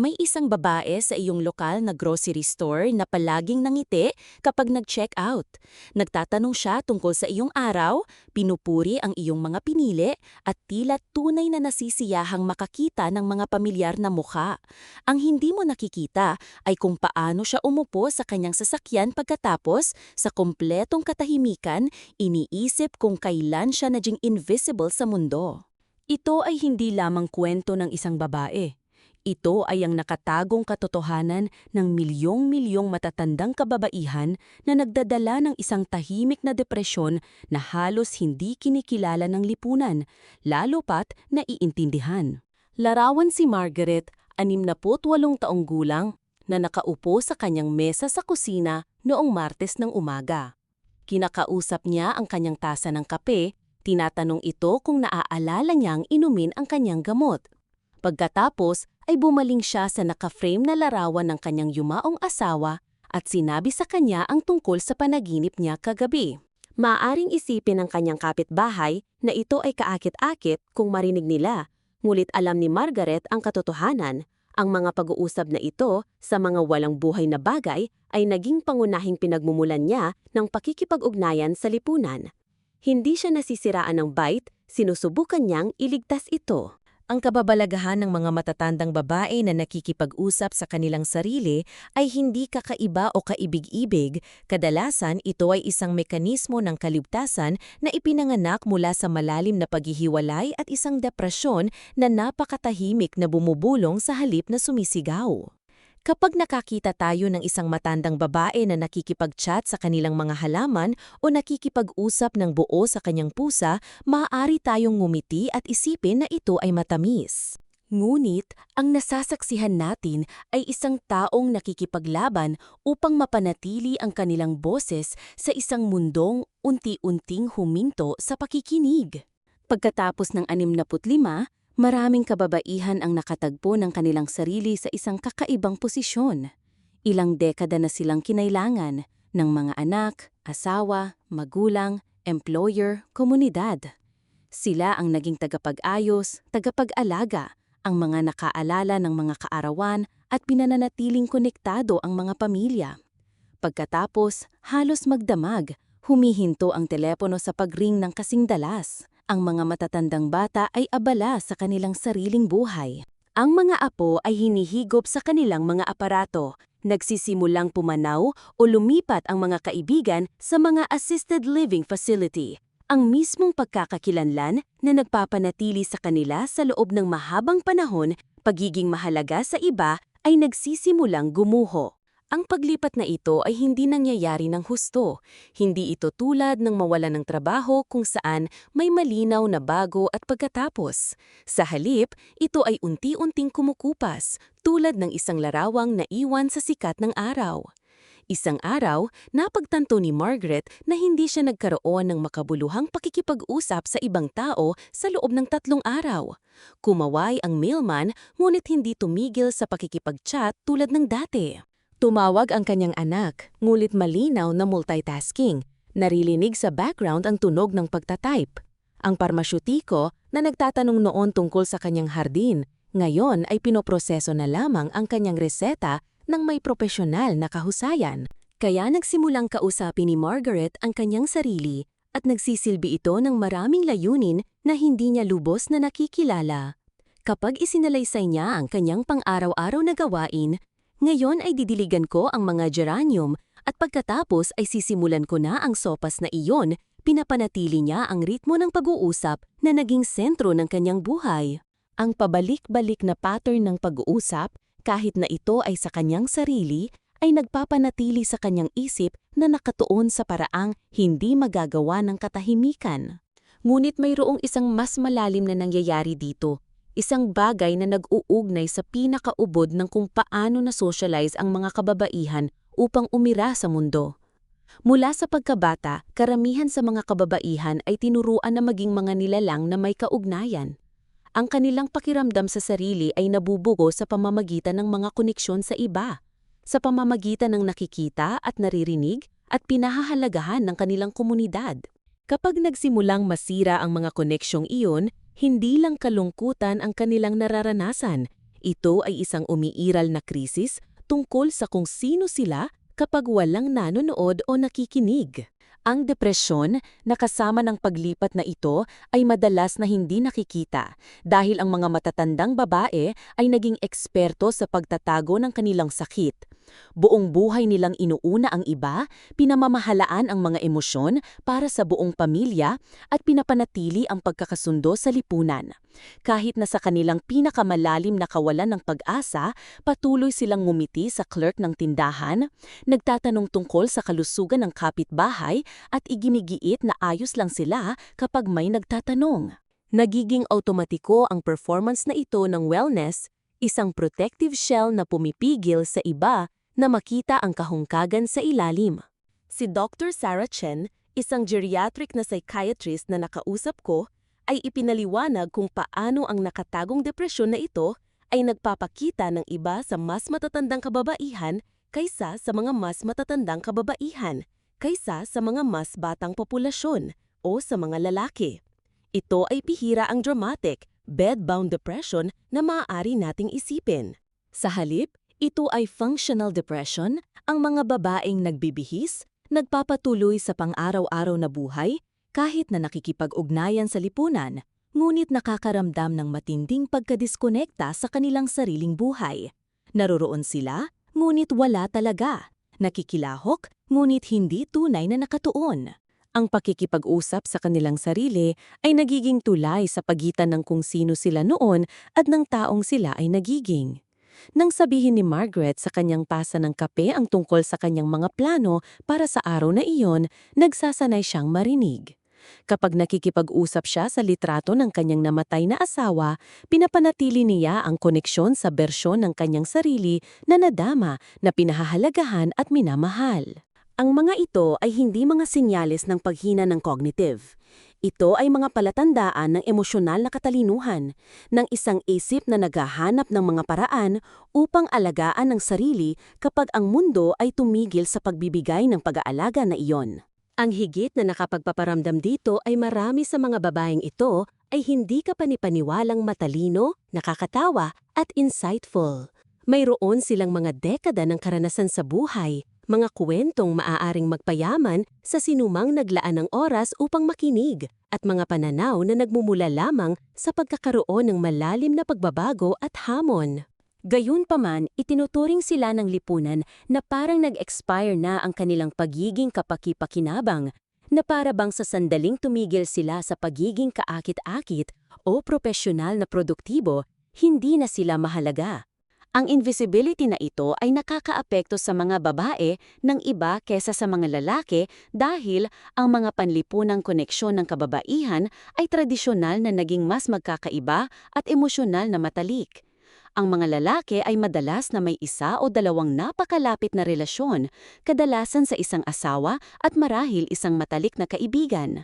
May isang babae sa iyong lokal na grocery store na palaging nangiti kapag nag-check out. Nagtatanong siya tungkol sa iyong araw, pinupuri ang iyong mga pinili, at tila tunay na nasisiyahang makakita ng mga pamilyar na mukha. Ang hindi mo nakikita ay kung paano siya umupo sa kanyang sasakyan pagkatapos, sa kompletong katahimikan, iniisip kung kailan siya naging invisible sa mundo. Ito ay hindi lamang kwento ng isang babae. Ito ay ang nakatagong katotohanan ng milyong-milyong matatandang kababaihan na nagdadala ng isang tahimik na depresyon na halos hindi kinikilala ng lipunan, lalo pat naiintindihan. Larawan si Margaret, 68 taong gulang, na nakaupo sa kanyang mesa sa kusina noong Martes ng umaga. Kinakausap niya ang kanyang tasa ng kape, tinatanong ito kung naaalala niyang inumin ang kanyang gamot. Pagkatapos ay bumaling siya sa naka-frame na larawan ng kanyang yumaong asawa at sinabi sa kanya ang tungkol sa panaginip niya kagabi. Maaring isipin ng kanyang kapitbahay na ito ay kaakit-akit kung marinig nila, ngulit alam ni Margaret ang katotohanan. Ang mga pag-uusap na ito sa mga walang buhay na bagay ay naging pangunahing pinagmumulan niya ng pakikipag-ugnayan sa lipunan. Hindi siya nasisiraan ng bite, sinusubukan niyang iligtas ito. Ang kababalagahan ng mga matatandang babae na nakikipag-usap sa kanilang sarili ay hindi kakaiba o kaibig-ibig, kadalasan ito ay isang mekanismo ng kaligtasan na ipinanganak mula sa malalim na paghihiwalay at isang depresyon na napakatahimik na bumubulong sa halip na sumisigaw. Kapag nakakita tayo ng isang matandang babae na nakikipag-chat sa kanilang mga halaman o nakikipag-usap ng buo sa kanyang pusa, maaari tayong ngumiti at isipin na ito ay matamis. Ngunit, ang nasasaksihan natin ay isang taong nakikipaglaban upang mapanatili ang kanilang boses sa isang mundong unti-unting huminto sa pakikinig. Pagkatapos ng 65, Maraming kababaihan ang nakatagpo ng kanilang sarili sa isang kakaibang posisyon. Ilang dekada na silang kinailangan ng mga anak, asawa, magulang, employer, komunidad. Sila ang naging tagapag-ayos, tagapag-alaga, ang mga nakaalala ng mga kaarawan at pinananatiling konektado ang mga pamilya. Pagkatapos, halos magdamag, humihinto ang telepono sa pagring ng kasing dalas ang mga matatandang bata ay abala sa kanilang sariling buhay. Ang mga apo ay hinihigop sa kanilang mga aparato, nagsisimulang pumanaw o lumipat ang mga kaibigan sa mga assisted living facility. Ang mismong pagkakakilanlan na nagpapanatili sa kanila sa loob ng mahabang panahon, pagiging mahalaga sa iba ay nagsisimulang gumuho. Ang paglipat na ito ay hindi nangyayari ng husto. Hindi ito tulad ng mawala ng trabaho kung saan may malinaw na bago at pagkatapos. Sa halip, ito ay unti-unting kumukupas, tulad ng isang larawang naiwan sa sikat ng araw. Isang araw, napagtanto ni Margaret na hindi siya nagkaroon ng makabuluhang pakikipag-usap sa ibang tao sa loob ng tatlong araw. Kumaway ang mailman ngunit hindi tumigil sa pakikipag-chat tulad ng dati. Tumawag ang kanyang anak, ngulit malinaw na multitasking. Narilinig sa background ang tunog ng pagtatype. Ang parmasyutiko na nagtatanong noon tungkol sa kanyang hardin, ngayon ay pinoproseso na lamang ang kanyang reseta ng may propesyonal na kahusayan. Kaya nagsimulang kausapin ni Margaret ang kanyang sarili at nagsisilbi ito ng maraming layunin na hindi niya lubos na nakikilala. Kapag isinalaysay niya ang kanyang pang-araw-araw na gawain, ngayon ay didiligan ko ang mga geranium at pagkatapos ay sisimulan ko na ang sopas na iyon, pinapanatili niya ang ritmo ng pag-uusap na naging sentro ng kanyang buhay. Ang pabalik-balik na pattern ng pag-uusap, kahit na ito ay sa kanyang sarili, ay nagpapanatili sa kanyang isip na nakatuon sa paraang hindi magagawa ng katahimikan. Ngunit mayroong isang mas malalim na nangyayari dito isang bagay na nag-uugnay sa pinakaubod ng kung paano na-socialize ang mga kababaihan upang umira sa mundo. Mula sa pagkabata, karamihan sa mga kababaihan ay tinuruan na maging mga nilalang na may kaugnayan. Ang kanilang pakiramdam sa sarili ay nabubugo sa pamamagitan ng mga koneksyon sa iba, sa pamamagitan ng nakikita at naririnig at pinahahalagahan ng kanilang komunidad. Kapag nagsimulang masira ang mga koneksyong iyon, hindi lang kalungkutan ang kanilang nararanasan, Ito ay isang umiiral na krisis tungkol sa kung sino sila kapag walang nanonood o nakikinig. Ang depresyon na kasama ng paglipat na ito ay madalas na hindi nakikita dahil ang mga matatandang babae ay naging eksperto sa pagtatago ng kanilang sakit. Buong buhay nilang inuuna ang iba, pinamamahalaan ang mga emosyon para sa buong pamilya at pinapanatili ang pagkakasundo sa lipunan. Kahit na sa kanilang pinakamalalim na kawalan ng pag-asa, patuloy silang ngumiti sa clerk ng tindahan, nagtatanong tungkol sa kalusugan ng kapitbahay at iginigiit na ayos lang sila kapag may nagtatanong. Nagiging automatiko ang performance na ito ng wellness, isang protective shell na pumipigil sa iba na makita ang kahungkagan sa ilalim. Si Dr. Sarah Chen, isang geriatric na psychiatrist na nakausap ko, ay ipinaliwanag kung paano ang nakatagong depresyon na ito ay nagpapakita ng iba sa mas matatandang kababaihan kaysa sa mga mas matatandang kababaihan, kaysa sa mga mas batang populasyon o sa mga lalaki. Ito ay pihira ang dramatic, bed-bound depression na maaari nating isipin. Sa halip, ito ay functional depression, ang mga babaeng nagbibihis, nagpapatuloy sa pang-araw-araw na buhay, kahit na nakikipag-ugnayan sa lipunan, ngunit nakakaramdam ng matinding pagkadiskonekta sa kanilang sariling buhay. Naroroon sila, ngunit wala talaga. Nakikilahok, ngunit hindi tunay na nakatuon. Ang pakikipag-usap sa kanilang sarili ay nagiging tulay sa pagitan ng kung sino sila noon at ng taong sila ay nagiging. Nang sabihin ni Margaret sa kanyang pasa ng kape ang tungkol sa kanyang mga plano para sa araw na iyon, nagsasanay siyang marinig. Kapag nakikipag-usap siya sa litrato ng kanyang namatay na asawa, pinapanatili niya ang koneksyon sa bersyon ng kanyang sarili na nadama, na pinahahalagahan at minamahal. Ang mga ito ay hindi mga senyales ng paghina ng cognitive. Ito ay mga palatandaan ng emosyonal na katalinuhan, ng isang isip na naghahanap ng mga paraan upang alagaan ang sarili kapag ang mundo ay tumigil sa pagbibigay ng pag-aalaga na iyon. Ang higit na nakapagpaparamdam dito ay marami sa mga babaeng ito ay hindi ka panipaniwalang matalino, nakakatawa at insightful. Mayroon silang mga dekada ng karanasan sa buhay, mga kwentong maaaring magpayaman sa sinumang naglaan ng oras upang makinig, at mga pananaw na nagmumula lamang sa pagkakaroon ng malalim na pagbabago at hamon. Gayunpaman, itinuturing sila ng lipunan na parang nag-expire na ang kanilang pagiging kapakipakinabang, na para bang sa sandaling tumigil sila sa pagiging kaakit-akit o propesyonal na produktibo, hindi na sila mahalaga. Ang invisibility na ito ay nakakaapekto sa mga babae ng iba kesa sa mga lalaki dahil ang mga panlipunang koneksyon ng kababaihan ay tradisyonal na naging mas magkakaiba at emosyonal na matalik. Ang mga lalaki ay madalas na may isa o dalawang napakalapit na relasyon, kadalasan sa isang asawa at marahil isang matalik na kaibigan.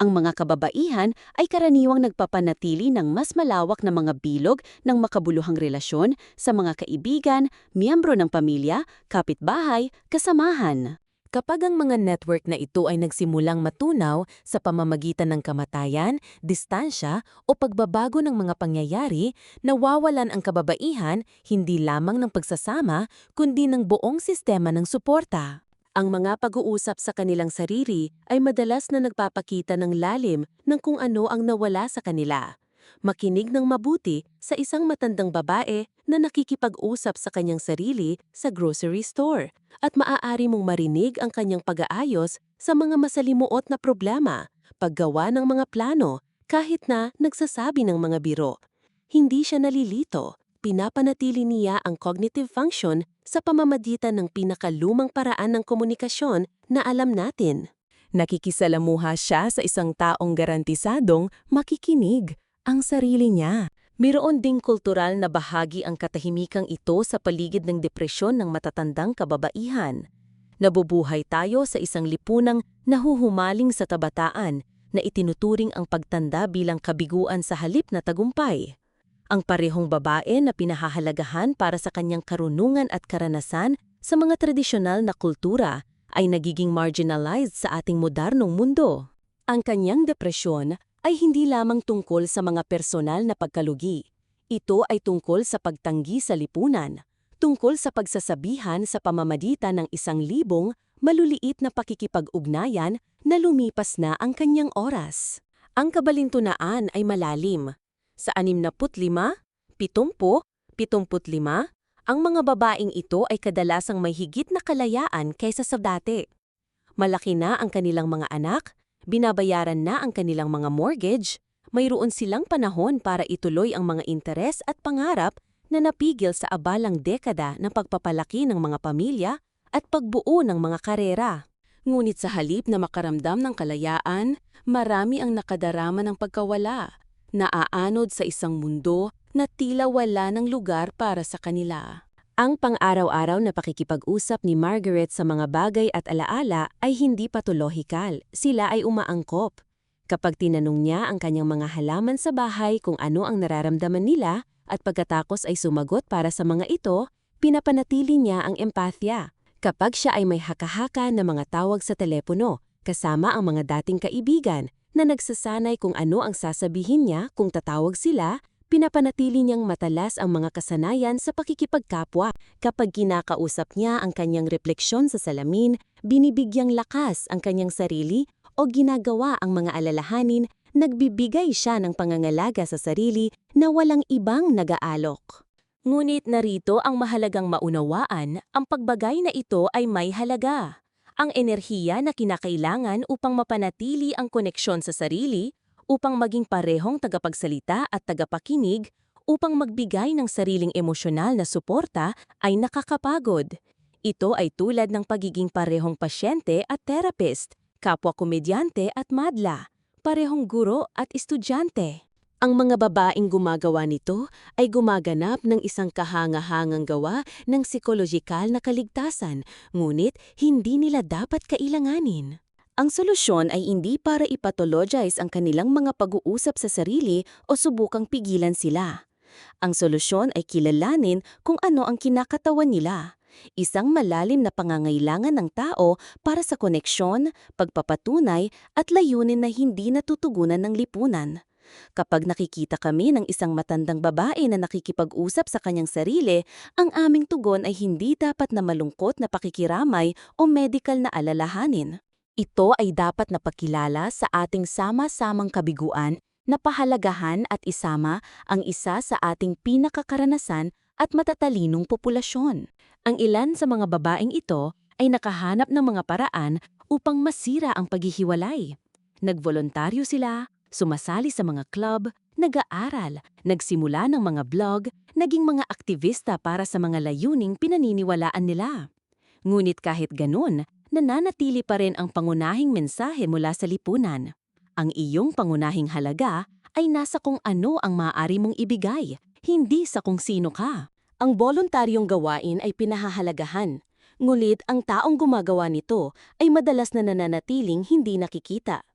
Ang mga kababaihan ay karaniwang nagpapanatili ng mas malawak na mga bilog ng makabuluhang relasyon sa mga kaibigan, miyembro ng pamilya, kapitbahay, kasamahan. Kapag ang mga network na ito ay nagsimulang matunaw sa pamamagitan ng kamatayan, distansya o pagbabago ng mga pangyayari, nawawalan ang kababaihan hindi lamang ng pagsasama kundi ng buong sistema ng suporta. Ang mga pag-uusap sa kanilang sarili ay madalas na nagpapakita ng lalim ng kung ano ang nawala sa kanila. Makinig ng mabuti sa isang matandang babae na nakikipag-usap sa kanyang sarili sa grocery store at maaari mong marinig ang kanyang pag-aayos sa mga masalimuot na problema, paggawa ng mga plano, kahit na nagsasabi ng mga biro. Hindi siya nalilito, pinapanatili niya ang cognitive function sa pamamagitan ng pinakalumang paraan ng komunikasyon na alam natin. Nakikisalamuha siya sa isang taong garantisadong makikinig ang sarili niya. Mayroon ding kultural na bahagi ang katahimikang ito sa paligid ng depresyon ng matatandang kababaihan. Nabubuhay tayo sa isang lipunang nahuhumaling sa tabataan na itinuturing ang pagtanda bilang kabiguan sa halip na tagumpay. Ang parehong babae na pinahahalagahan para sa kanyang karunungan at karanasan sa mga tradisyonal na kultura ay nagiging marginalized sa ating modernong mundo. Ang kanyang depresyon ay hindi lamang tungkol sa mga personal na pagkalugi. Ito ay tungkol sa pagtanggi sa lipunan, tungkol sa pagsasabihan sa pamamagitan ng isang libong maluliit na pakikipag-ugnayan na lumipas na ang kanyang oras. Ang kabalintunaan ay malalim. Sa 65, 70, 75, ang mga babaeng ito ay kadalasang may higit na kalayaan kaysa sa dati. Malaki na ang kanilang mga anak, binabayaran na ang kanilang mga mortgage, mayroon silang panahon para ituloy ang mga interes at pangarap na napigil sa abalang dekada ng pagpapalaki ng mga pamilya at pagbuo ng mga karera. Ngunit sa halip na makaramdam ng kalayaan, marami ang nakadarama ng pagkawala, naaanod sa isang mundo na tila wala ng lugar para sa kanila. Ang pang-araw-araw na pakikipag-usap ni Margaret sa mga bagay at alaala ay hindi patolohikal, sila ay umaangkop. Kapag tinanong niya ang kanyang mga halaman sa bahay kung ano ang nararamdaman nila at pagkatapos ay sumagot para sa mga ito, pinapanatili niya ang empatya. Kapag siya ay may hakahaka na mga tawag sa telepono, kasama ang mga dating kaibigan na nagsasanay kung ano ang sasabihin niya kung tatawag sila, pinapanatili niyang matalas ang mga kasanayan sa pakikipagkapwa. Kapag kinakausap niya ang kanyang refleksyon sa salamin, binibigyang lakas ang kanyang sarili o ginagawa ang mga alalahanin, nagbibigay siya ng pangangalaga sa sarili na walang ibang nag-aalok. Ngunit narito ang mahalagang maunawaan, ang pagbagay na ito ay may halaga. Ang enerhiya na kinakailangan upang mapanatili ang koneksyon sa sarili, upang maging parehong tagapagsalita at tagapakinig, upang magbigay ng sariling emosyonal na suporta ay nakakapagod. Ito ay tulad ng pagiging parehong pasyente at therapist, kapwa komedyante at madla, parehong guro at estudyante. Ang mga babaeng gumagawa nito ay gumaganap ng isang kahangahangang gawa ng psikolohikal na kaligtasan, ngunit hindi nila dapat kailanganin. Ang solusyon ay hindi para ipatologize ang kanilang mga pag-uusap sa sarili o subukang pigilan sila. Ang solusyon ay kilalanin kung ano ang kinakatawan nila. Isang malalim na pangangailangan ng tao para sa koneksyon, pagpapatunay at layunin na hindi natutugunan ng lipunan. Kapag nakikita kami ng isang matandang babae na nakikipag-usap sa kanyang sarili, ang aming tugon ay hindi dapat na malungkot na pakikiramay o medical na alalahanin. Ito ay dapat na pakilala sa ating sama-samang kabiguan na pahalagahan at isama ang isa sa ating pinakakaranasan at matatalinong populasyon. Ang ilan sa mga babaeng ito ay nakahanap ng mga paraan upang masira ang paghihiwalay. Nagvolontaryo sila, sumasali sa mga club, nag-aaral, nagsimula ng mga blog, naging mga aktivista para sa mga layuning pinaniniwalaan nila. Ngunit kahit ganun, nananatili pa rin ang pangunahing mensahe mula sa lipunan. Ang iyong pangunahing halaga ay nasa kung ano ang maaari mong ibigay, hindi sa kung sino ka. Ang voluntaryong gawain ay pinahahalagahan, ngulit ang taong gumagawa nito ay madalas na nananatiling hindi nakikita.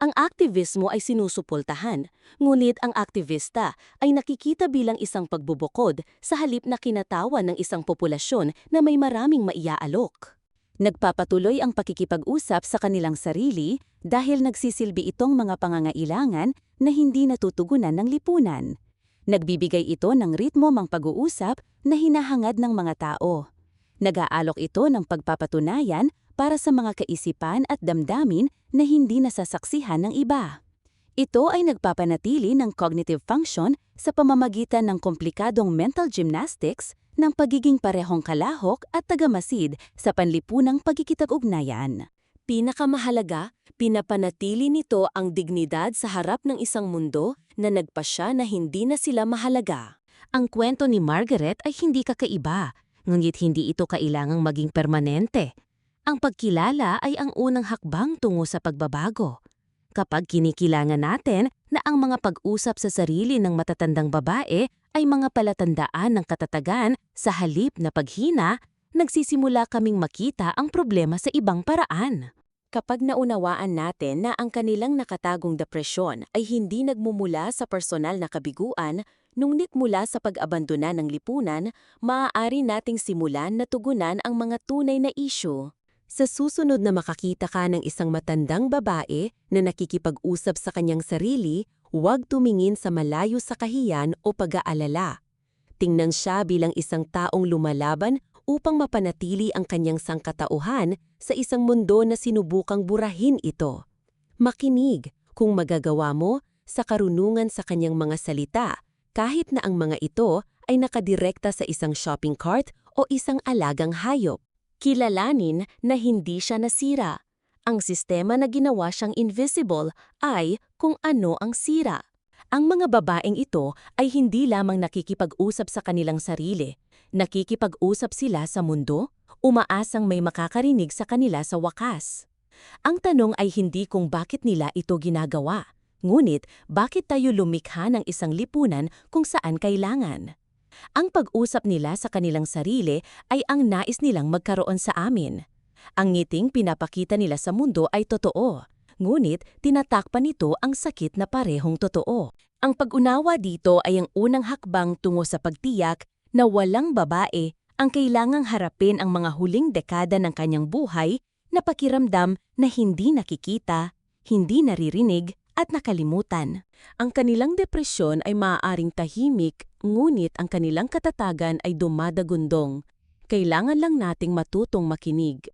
Ang aktivismo ay sinusupultahan, ngunit ang aktivista ay nakikita bilang isang pagbubukod sa halip na kinatawan ng isang populasyon na may maraming maiaalok. Nagpapatuloy ang pakikipag-usap sa kanilang sarili dahil nagsisilbi itong mga pangangailangan na hindi natutugunan ng lipunan. Nagbibigay ito ng ritmo mang pag-uusap na hinahangad ng mga tao. Nag-aalok ito ng pagpapatunayan para sa mga kaisipan at damdamin na hindi nasasaksihan ng iba. Ito ay nagpapanatili ng cognitive function sa pamamagitan ng komplikadong mental gymnastics ng pagiging parehong kalahok at tagamasid sa panlipunang pagkikitag-ugnayan. Pinakamahalaga, pinapanatili nito ang dignidad sa harap ng isang mundo na nagpasya na hindi na sila mahalaga. Ang kwento ni Margaret ay hindi kakaiba, ngunit hindi ito kailangang maging permanente. Ang pagkilala ay ang unang hakbang tungo sa pagbabago. Kapag kinikilangan natin na ang mga pag-usap sa sarili ng matatandang babae ay mga palatandaan ng katatagan sa halip na paghina, nagsisimula kaming makita ang problema sa ibang paraan. Kapag naunawaan natin na ang kanilang nakatagong depresyon ay hindi nagmumula sa personal na kabiguan, ngunit mula sa pag-abandona ng lipunan, maaari nating simulan na tugunan ang mga tunay na isyu. Sa susunod na makakita ka ng isang matandang babae na nakikipag-usap sa kanyang sarili, Huwag tumingin sa malayo sa kahiyan o pag-aalala. Tingnan siya bilang isang taong lumalaban upang mapanatili ang kanyang sangkatauhan sa isang mundo na sinubukang burahin ito. Makinig kung magagawa mo sa karunungan sa kanyang mga salita kahit na ang mga ito ay nakadirekta sa isang shopping cart o isang alagang hayop. Kilalanin na hindi siya nasira. Ang sistema na ginawa siyang invisible ay kung ano ang sira. Ang mga babaeng ito ay hindi lamang nakikipag-usap sa kanilang sarili. Nakikipag-usap sila sa mundo, umaasang may makakarinig sa kanila sa wakas. Ang tanong ay hindi kung bakit nila ito ginagawa, ngunit bakit tayo lumikha ng isang lipunan kung saan kailangan. Ang pag-usap nila sa kanilang sarili ay ang nais nilang magkaroon sa amin. Ang ngiting pinapakita nila sa mundo ay totoo, ngunit tinatakpan nito ang sakit na parehong totoo. Ang pag-unawa dito ay ang unang hakbang tungo sa pagtiyak na walang babae ang kailangang harapin ang mga huling dekada ng kanyang buhay na pakiramdam na hindi nakikita, hindi naririnig at nakalimutan. Ang kanilang depresyon ay maaaring tahimik, ngunit ang kanilang katatagan ay dumadagundong. Kailangan lang nating matutong makinig.